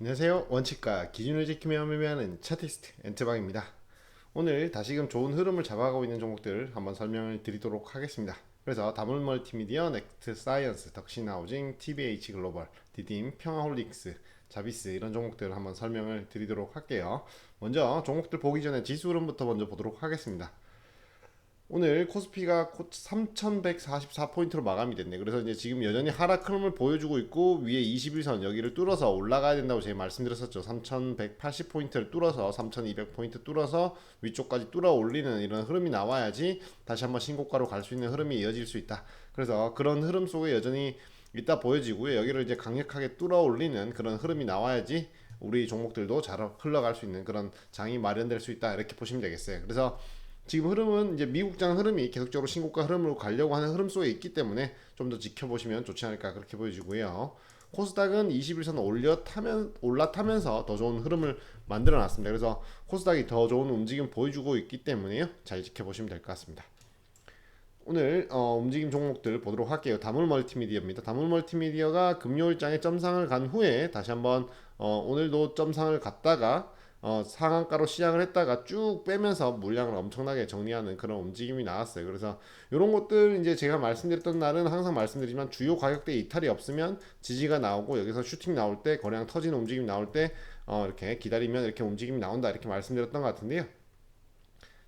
안녕하세요. 원칙과 기준을 지키며 매매하는 차티스트 엔트방입니다. 오늘 다시금 좋은 흐름을 잡아가고 있는 종목들 한번 설명을 드리도록 하겠습니다. 그래서 다물 멀티미디어, 넥스트 사이언스, 덕신 하우징, TBH 글로벌, 디딤, 평화홀릭스, 자비스 이런 종목들을 한번 설명을 드리도록 할게요. 먼저 종목들 보기 전에 지수 흐름부터 먼저 보도록 하겠습니다. 오늘 코스피가 3,144포인트로 마감이 됐네. 그래서 이제 지금 여전히 하락 흐름을 보여주고 있고 위에 21선 여기를 뚫어서 올라가야 된다고 제가 말씀드렸었죠. 3,180포인트를 뚫어서 3,200포인트 뚫어서 위쪽까지 뚫어 올리는 이런 흐름이 나와야지 다시 한번 신고가로 갈 수 있는 흐름이 이어질 수 있다. 그래서 그런 흐름 속에 여전히 있다 보여지고요. 여기를 이제 강력하게 뚫어 올리는 그런 흐름이 나와야지 우리 종목들도 잘 흘러갈 수 있는 그런 장이 마련될 수 있다. 이렇게 보시면 되겠어요. 그래서 지금 흐름은 이제 미국장 흐름이 계속적으로 신고가 흐름으로 가려고 하는 흐름 속에 있기 때문에 좀 더 지켜보시면 좋지 않을까 그렇게 보여지고요. 코스닥은 21선 올려 타면 올라타면서 더 좋은 흐름을 만들어 놨습니다. 그래서 코스닥이 더 좋은 움직임 보여주고 있기 때문에요. 잘 지켜보시면 될 것 같습니다. 오늘 어, 움직임 종목들 보도록 할게요. 다물 멀티미디어입니다. 다물 멀티미디어가 금요일장에 점상을 간 후에 다시 한번 어, 오늘도 점상을 갔다가 어, 상한가로 시작을 했다가 쭉 빼면서 물량을 엄청나게 정리하는 그런 움직임이 나왔어요. 그래서 이런 것들 이제 제가 말씀드렸던 날은 항상 말씀드리지만 주요 가격대 이탈이 없으면 지지가 나오고 여기서 슈팅 나올 때 거래량 터지는 움직임 나올 때 어, 이렇게 기다리면 이렇게 움직임이 나온다 이렇게 말씀드렸던 것 같은데요.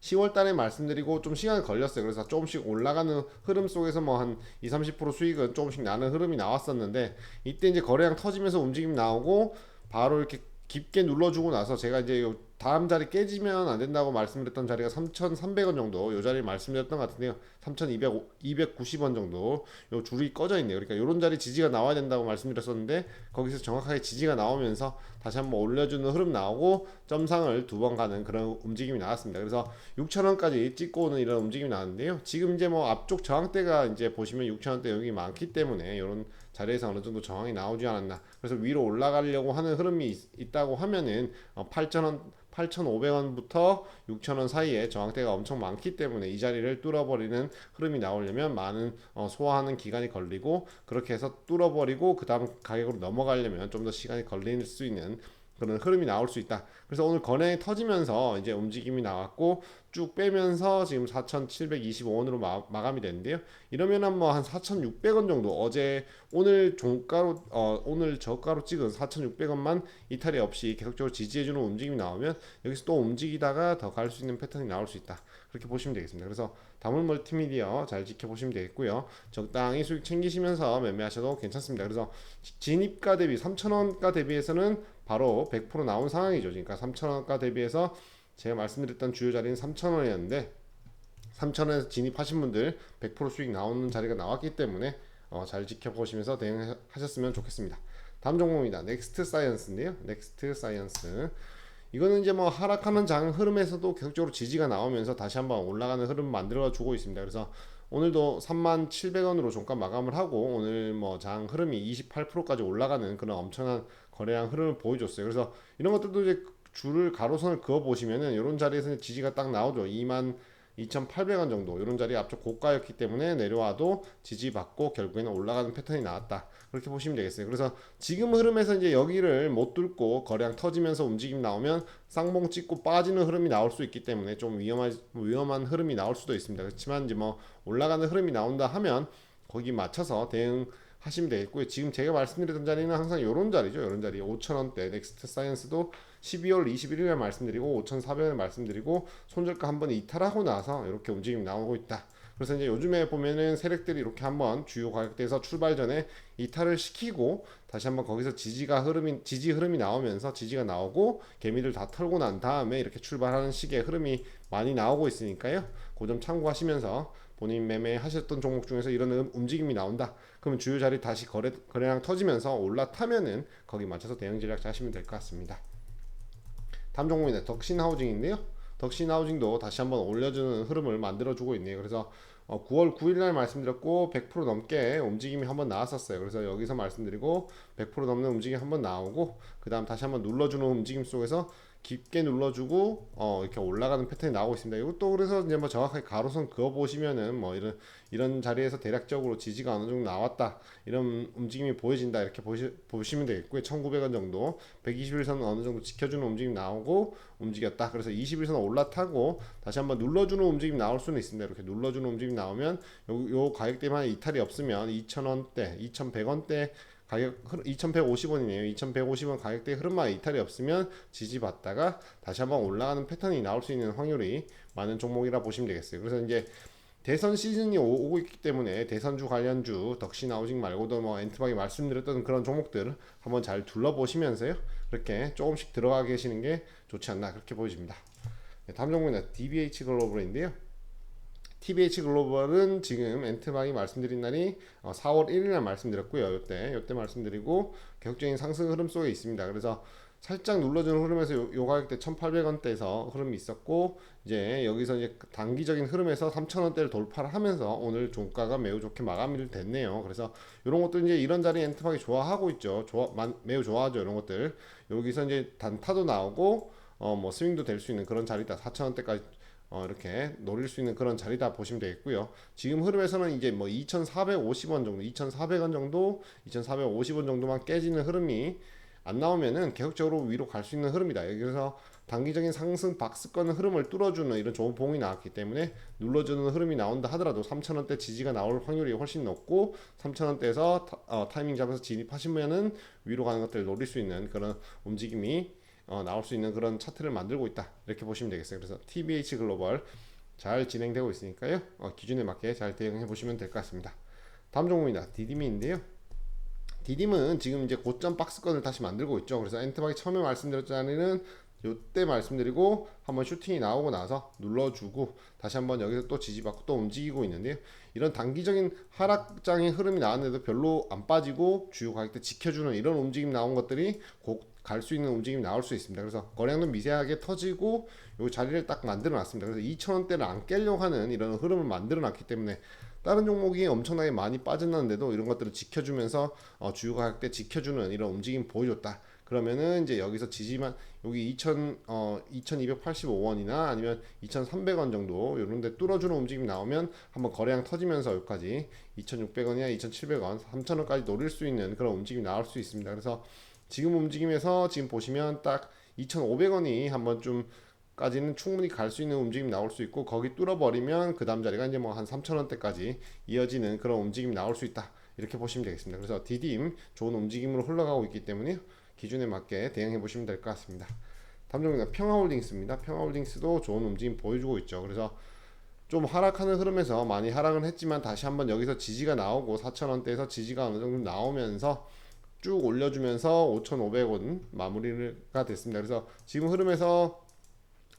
10월 달에 말씀드리고 좀 시간이 걸렸어요. 그래서 조금씩 올라가는 흐름 속에서 뭐 한 2, 30% 수익은 조금씩 나는 흐름이 나왔었는데 이때 이제 거래량 터지면서 움직임 나오고 바로 이렇게 깊게 눌러주고 나서 제가 이제 다음 자리 깨지면 안 된다고 말씀드렸던 자리가 3,300원 정도. 요 자리 말씀드렸던 것 같은데요. 3,200 290원 정도. 요 줄이 꺼져 있네요. 그러니까 요런 자리 지지가 나와야 된다고 말씀드렸었는데 거기서 정확하게 지지가 나오면서 다시 한번 올려주는 흐름 나오고 점상을 두 번 가는 그런 움직임이 나왔습니다. 그래서 6,000원까지 찍고 오는 이런 움직임이 나왔는데요. 지금 이제 뭐 앞쪽 저항대가 이제 보시면 6,000원대 여기 많기 때문에 요런 자리에서 어느 정도 저항이 나오지 않았나. 그래서 위로 올라가려고 하는 흐름이 있, 다고 하면은 8,000원 어, 8,500원부터 6,000원 사이에 저항대가 엄청 많기 때문에 이 자리를 뚫어버리는 흐름이 나오려면 많은 어, 소화하는 기간이 걸리고 그렇게 해서 뚫어버리고 그 다음 가격으로 넘어가려면 좀 더 시간이 걸릴 수 있는 그런 흐름이 나올 수 있다. 그래서 오늘 거래이 터지면서 이제 움직임이 나왔고 쭉 빼면서 지금 4,725원으로 마, 감이 됐는데요. 이러면은 뭐한 4,600원 정도 어제 오늘 종가로 어 오늘 저가로 찍은 4,600원만 이탈이 없이 계속적으로 지지해주는 움직임이 나오면 여기서 또 움직이다가 더 갈 수 있는 패턴이 나올 수 있다. 그렇게 보시면 되겠습니다. 그래서 다물 멀티미디어 잘 지켜보시면 되겠고요. 적당히 수익 챙기시면서 매매하셔도 괜찮습니다. 그래서 진입가 대비 3,000원가 대비해서는 바로 100% 나온 상황이죠. 그러니까 3,000원가 대비해서 제가 말씀드렸던 주요 자리는 3,000원이었는데 3,000원에서 진입하신 분들 100% 수익 나오는 자리가 나왔기 때문에 어, 잘 지켜보시면서 대응하셨으면 좋겠습니다. 다음 종목입니다. 넥스트 사이언스인데요. 넥스트 사이언스. 이거는 이제 뭐 하락하는 장 흐름에서도 계속적으로 지지가 나오면서 다시 한번 올라가는 흐름 만들어 주고 있습니다. 그래서 오늘도 37,700원으로 종가 마감을 하고 오늘 뭐 장 흐름이 28%까지 올라가는 그런 엄청난 거래량 흐름을 보여줬어요. 그래서 이런 것들도 이제 줄을 가로선을 그어 보시면은 이런 자리에서 지지가 딱 나오죠. 2만 2,800원 정도 이런 자리 앞쪽 고가였기 때문에 내려와도 지지받고 결국에는 올라가는 패턴이 나왔다. 그렇게 보시면 되겠어요. 그래서 지금 흐름에서 이제 여기를 못 뚫고 거래량 터지면서 움직임 나오면 쌍봉 찍고 빠지는 흐름이 나올 수 있기 때문에 좀 위험한 위험한 흐름이 나올 수도 있습니다. 그렇지만 이제 뭐 올라가는 흐름이 나온다 하면 거기 맞춰서 대응 하시면 되겠고요. 지금 제가 말씀드렸던 자리는 항상 이런 자리죠. 이런 자리 5천원대 넥스트 사이언스도 12월 21일에 말씀드리고 5,400원에 말씀드리고 손절가 한 번 이탈하고 나서 이렇게 움직임 나오고 있다. 그래서 이제 요즘에 보면은 세력들이 이렇게 한번 주요 가격대에서 출발 전에 이탈을 시키고 다시 한번 거기서 지지가 흐름이 지지 흐름이 나오면서 지지가 나오고 개미들 다 털고 난 다음에 이렇게 출발하는 식의 흐름이 많이 나오고 있으니까요. 그 점 참고하시면서 본인 매매하셨던 종목 중에서 이런 음, 움직임이 나온다. 그러면 주요 자리 다시 거래 거래량 터지면서 올라타면은 거기 맞춰서 대응 전략 짜시면 될 것 같습니다. 다음 종목입니다. 덕신 하우징인데요. 덕신 하우징도 다시 한번 올려주는 흐름을 만들어주고 있네요. 그래서 어, 9월 9일 날 말씀드렸고 100% 넘게 움직임이 한번 나왔었어요. 그래서 여기서 말씀드리고 100% 넘는 움직임 한번 나오고 그 다음 다시 한번 눌러주는 움직임 속에서 깊게 눌러주고 어 이렇게 올라가는 패턴이 나오고 있습니다. 이것도 그래서 이제 뭐 정확하게 가로선 그어 보시면은 뭐 이런 이런 자리에서 대략적으로 지지가 어느 정도 나왔다 이런 움직임이 보여진다 이렇게 보시, 보시면 되겠고요. 1,900원 정도 121선 어느 정도 지켜주는 움직임 나오고 움직였다. 그래서 21선 올라타고 다시 한번 눌러주는 움직임 나올 수는 있습니다. 이렇게 눌러주는 움직임 나오면 요, 요 가격대만 이탈이 없으면 2,000원대, 2,100원대 가격 2,150원이네요. 2,150원 가격대 흐름만 이탈이 없으면 지지받다가 다시 한번 올라가는 패턴이 나올 수 있는 확률이 많은 종목이라 보시면 되겠어요. 그래서 이제 대선 시즌이 오- 오고 있기 때문에 대선주 관련주 덕시 나우징 말고도 뭐 엔트박이 말씀드렸던 그런 종목들 한번 잘 둘러보시면서요. 그렇게 조금씩 들어가 계시는 게 좋지 않나 그렇게 보여집니다. 네, 다음 종목은 DBH 글로벌인데요. TBH 글로벌은 지금 엔트박이 말씀드린 날이 어, 4월 1일 날 말씀드렸고요. 요때 요때 말씀드리고 계속적인 상승 흐름 속에 있습니다. 그래서 살짝 눌러주는 흐름에서 요, 요 가격대 1,800원대에서 흐름이 있었고 이제 여기서 이제 단기적인 흐름에서 3,000원대를 돌파를 하면서 오늘 종가가 매우 좋게 마감이 됐네요. 그래서 이런 것도 이제 이런 자리 엔트박이 좋아하고 있죠. 좋아 만, 매우 좋아하죠. 이런 것들 여기서 이제 단타도 나오고 어 뭐 스윙도 될 수 있는 그런 자리다. 4,000원대까지 어, 이렇게 노릴 수 있는 그런 자리다 보시면 되겠고요. 지금 흐름에서는 이제 뭐 2,450원 정도, 2,400원 정도, 2,450원 정도만 깨지는 흐름이 안 나오면은 계속적으로 위로 갈 수 있는 흐름이다. 여기서 단기적인 상승 박스권 흐름을 뚫어주는 이런 좋은 봉이 나왔기 때문에 눌러주는 흐름이 나온다 하더라도 3,000원대 지지가 나올 확률이 훨씬 높고 3,000원대에서 타, 어, 타이밍 잡아서 진입하시면은 위로 가는 것들을 노릴 수 있는 그런 움직임이 어, 나올 수 있는 그런 차트를 만들고 있다 이렇게 보시면 되겠어요. 그래서 TBH 글로벌 잘 진행되고 있으니까요. 어, 기준에 맞게 잘 대응해 보시면 될 것 같습니다. 다음 종목입니다. 디디미인데요. 디딤은 지금 이제 고점 박스권을 다시 만들고 있죠. 그래서 엔트박이 처음에 말씀드렸자는 요때 말씀드리고 한번 슈팅이 나오고 나서 눌러주고 다시 한번 여기서 또 지지받고 또 움직이고 있는데요. 이런 단기적인 하락장의 흐름이 나왔는데도 별로 안 빠지고 주요 가격대 지켜주는 이런 움직임 나온 것들이 곧 갈 수 있는 움직임이 나올 수 있습니다. 그래서 거래량도 미세하게 터지고 요 자리를 딱 만들어 놨습니다. 그래서 2,000원대를 안 깨려고 하는 이런 흐름을 만들어 놨기 때문에 다른 종목이 엄청나게 많이 빠졌는데도 이런 것들을 지켜주면서 어, 주요 가격 대 지켜주는 이런 움직임 보여줬다. 그러면은 이제 여기서 지지만 여기 2,000 어 2,285원이나 아니면 2,300원 정도 이런 데 뚫어주는 움직임이 나오면 한번 거래량 터지면서 여기까지 2,600원이나 2,700원, 3,000원까지 노릴 수 있는 그런 움직임이 나올 수 있습니다. 그래서 지금 움직임에서 지금 보시면 딱 2,500원이 한번 좀 까지는 충분히 갈 수 있는 움직임이 나올 수 있고 거기 뚫어버리면 그 다음 자리가 이제 뭐 한 3,000원대까지 이어지는 그런 움직임이 나올 수 있다 이렇게 보시면 되겠습니다. 그래서 디딤 좋은 움직임으로 흘러가고 있기 때문에 기준에 맞게 대응해 보시면 될 것 같습니다. 다음 종목은 평화홀딩스입니다. 평화홀딩스도 좋은 움직임 보여주고 있죠. 그래서 좀 하락하는 흐름에서 많이 하락은 했지만 다시 한번 여기서 지지가 나오고 4,000원대에서 지지가 어느 정도 나오면서 쭉 올려주면서 5,500원 마무리가 됐습니다. 그래서 지금 흐름에서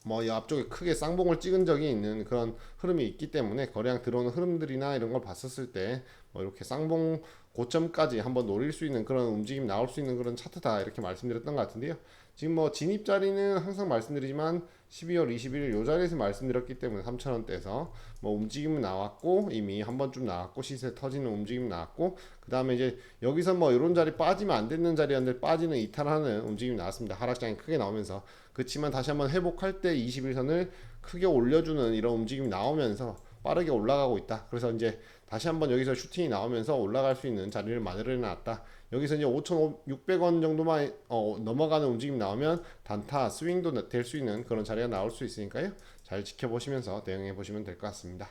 뭐 이 앞쪽에 크게 쌍봉을 찍은 적이 있는 그런 흐름이 있기 때문에 거래량 들어오는 흐름들이나 이런 걸 봤었을 때 뭐 이렇게 쌍봉 고점까지 한번 노릴 수 있는 그런 움직임 나올 수 있는 그런 차트다 이렇게 말씀드렸던 것 같은데요. 지금 뭐 진입 자리는 항상 말씀드리지만 12월 21일 요 자리에서 말씀드렸기 때문에 3,000원대에서 뭐 움직임은 나왔고 이미 한 번쯤 나왔고 시세 터지는 움직임 나왔고 그 다음에 이제 여기서 뭐 이런 자리 빠지면 안 되는 자리였는데 빠지는 이탈하는 움직임이 나왔습니다. 하락장이 크게 나오면서 그렇지만 다시 한번 회복할 때 21선을 크게 올려주는 이런 움직임이 나오면서 빠르게 올라가고 있다. 그래서 이제 다시 한번 여기서 슈팅이 나오면서 올라갈 수 있는 자리를 마련해 놨다. 여기서 이제 5,600원 정도만 어, 넘어가는 움직임 나오면 단타 스윙도 될 수 있는 그런 자리가 나올 수 있으니까요. 잘 지켜보시면서 대응해 보시면 될 것 같습니다.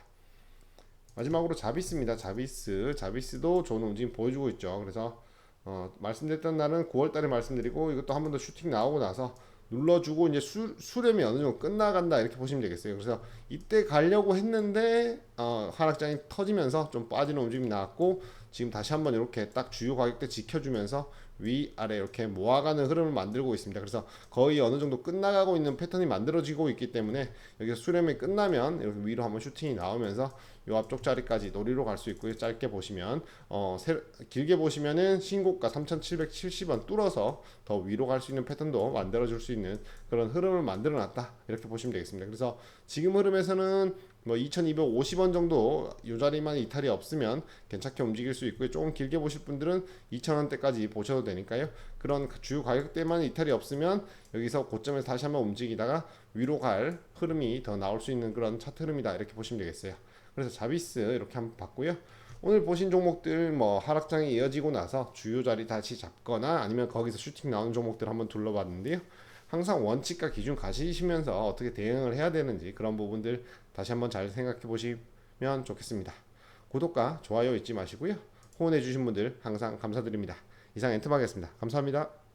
마지막으로 자비스입니다. 자비스, 자비스도 좋은 움직임 보여주고 있죠. 그래서 어, 말씀드렸던 날은 9월 달에 말씀드리고 이것도 한 번 더 슈팅 나오고 나서 눌러주고 이제 수, 수렴이 어느 정도 끝나간다 이렇게 보시면 되겠어요. 그래서 이때 가려고 했는데 어, 하락장이 터지면서 좀 빠지는 움직임이 나왔고 지금 다시 한번 이렇게 딱 주요 가격대 지켜주면서 위 아래 이렇게 모아가는 흐름을 만들고 있습니다. 그래서 거의 어느 정도 끝나가고 있는 패턴이 만들어지고 있기 때문에 여기서 수렴이 끝나면 이렇게 위로 한번 슈팅이 나오면서 요 앞쪽 자리까지 노리로 갈 수 있고요. 짧게 보시면 어 세, 길게 보시면은 신고가 3,770원 뚫어서 더 위로 갈 수 있는 패턴도 만들어 줄 수 있는 그런 흐름을 만들어 놨다. 이렇게 보시면 되겠습니다. 그래서 지금 흐름에서는 뭐 2250원 정도 이 자리만 이탈이 없으면 괜찮게 움직일 수 있고요. 조금 길게 보실 분들은 2000원대까지 보셔도 되니까요. 그런 주요 가격대만 이탈이 없으면 여기서 고점에서 다시 한번 움직이다가 위로 갈 흐름이 더 나올 수 있는 그런 차트 흐름이다 이렇게 보시면 되겠어요. 그래서 자비스 이렇게 한번 봤고요. 오늘 보신 종목들 뭐 하락장이 이어지고 나서 주요 자리 다시 잡거나 아니면 거기서 슈팅 나오는 종목들 한번 둘러봤는데요. 항상 원칙과 기준 가시시면서 어떻게 대응을 해야 되는지 그런 부분들 다시 한번 잘 생각해 보시면 좋겠습니다. 구독과 좋아요 잊지 마시고요. 후원해 주신 분들 항상 감사드립니다. 이상 엔트마겠습니다. 감사합니다.